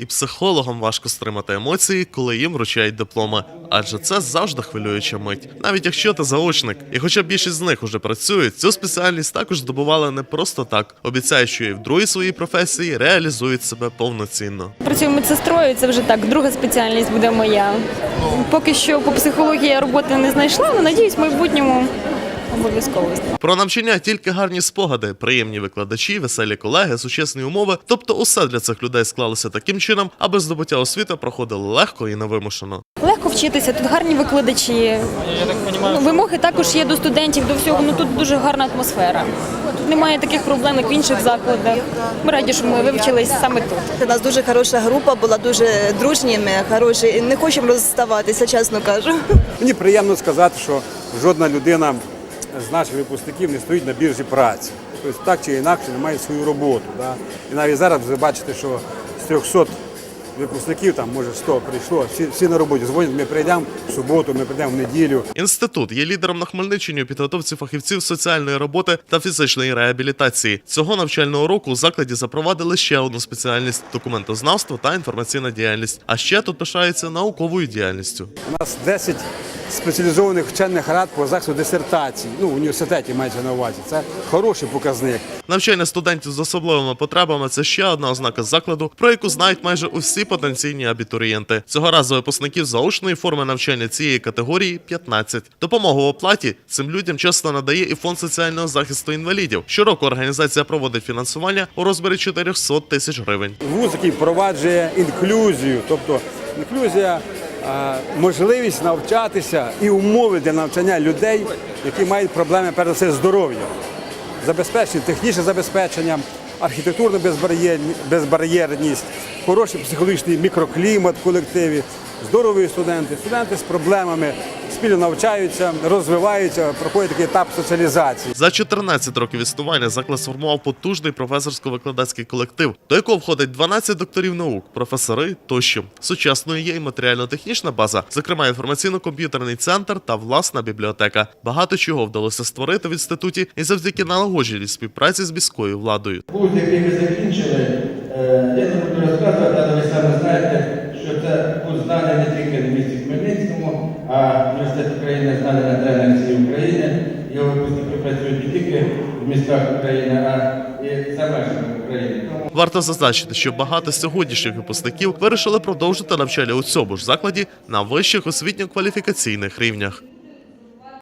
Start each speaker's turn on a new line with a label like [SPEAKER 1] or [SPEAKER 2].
[SPEAKER 1] і психологам важко стримати емоції, коли їм вручають дипломи. Адже це завжди хвилююча мить. Навіть якщо ти заочник, і хоча більшість з них уже працюють, цю спеціальність також здобували не просто так. Обіцяють, що і в другій своїй професії реалізують себе повноцінно.
[SPEAKER 2] Працюю медсестрою, це вже так, друга спеціальність буде моя. Поки що по психології я роботи не знайшла, але надіюсь, в майбутньому обов'язково.
[SPEAKER 1] Про навчання тільки гарні спогади, приємні викладачі, веселі колеги, сучасні умови. Тобто, усе для цих людей склалося таким чином, аби здобуття освіти проходило легко і невимушено.
[SPEAKER 2] Легко вчитися, тут гарні викладачі. Ну, вимоги також є до студентів, до всього. Ну тут дуже гарна атмосфера. Тут немає таких проблем, як в інших закладах. Ми раді, що ми вивчились саме тут.
[SPEAKER 3] У нас дуже хороша група була, дуже дружніми, хороші. Не хочемо розставатися, чесно кажу.
[SPEAKER 4] Мені приємно сказати, що жодна людина з наших випускників не стоїть на біржі праці. Тобто так чи інакше не має свою роботу. Да? І навіть зараз ви бачите, що з 300 випускників, там може 100 прийшло, всі, всі на роботі. Дзвонять, ми прийдемо в суботу, ми прийдемо в неділю.
[SPEAKER 1] Інститут є лідером на Хмельниччині у підготовці фахівців соціальної роботи та фізичної реабілітації. Цього навчального року у закладі запровадили ще одну спеціальність документознавство та інформаційна діяльність. А ще тут пишаються науковою діяльністю.
[SPEAKER 4] У нас 10 спеціалізованих вчених рад по захисту дисертацій. Ну, в університеті мається на увазі. Це хороший показник.
[SPEAKER 1] Навчання студентів з особливими потребами це ще одна ознака закладу, про яку знають майже усі потенційні абітурієнти. Цього разу випускників заочної форми навчання цієї категорії 15. Допомогу в оплаті цим людям часто надає і фонд соціального захисту інвалідів. Щороку організація проводить фінансування у розмірі 400 тисяч гривень.
[SPEAKER 4] Вуз, який впроваджує інклюзію, тобто інклюзія, можливість навчатися і умови для навчання людей, які мають проблеми перед все здоров'ям, забезпечення, технічне забезпечення, архітектурна безбар'єрні- безбар'єрність, хороший психологічний мікроклімат в колективі, здорові студенти, студенти з проблемами спільно навчаються, розвиваються, проходять такий етап соціалізації.
[SPEAKER 1] За 14 років існування заклад сформував потужний професорсько-викладацький колектив, до якого входить 12 докторів наук, професори тощо. Сучасною є і матеріально-технічна база, зокрема інформаційно-комп'ютерний центр та власна бібліотека. Багато чого вдалося створити в інституті і завдяки налагодженій співпраці з міською владою.
[SPEAKER 5] Ви закінчили, е, я не буду розказувати, але ви самі знаєте, що це курс знаний не тільки в місті Хмельницькому, а університет України знаний на теренах всієї України. Його випускники працюють не тільки в містах України, а і за межами України.
[SPEAKER 1] Варто зазначити, що багато сьогоднішніх випускників вирішили продовжити навчання у цьому ж закладі на вищих освітньо-кваліфікаційних рівнях.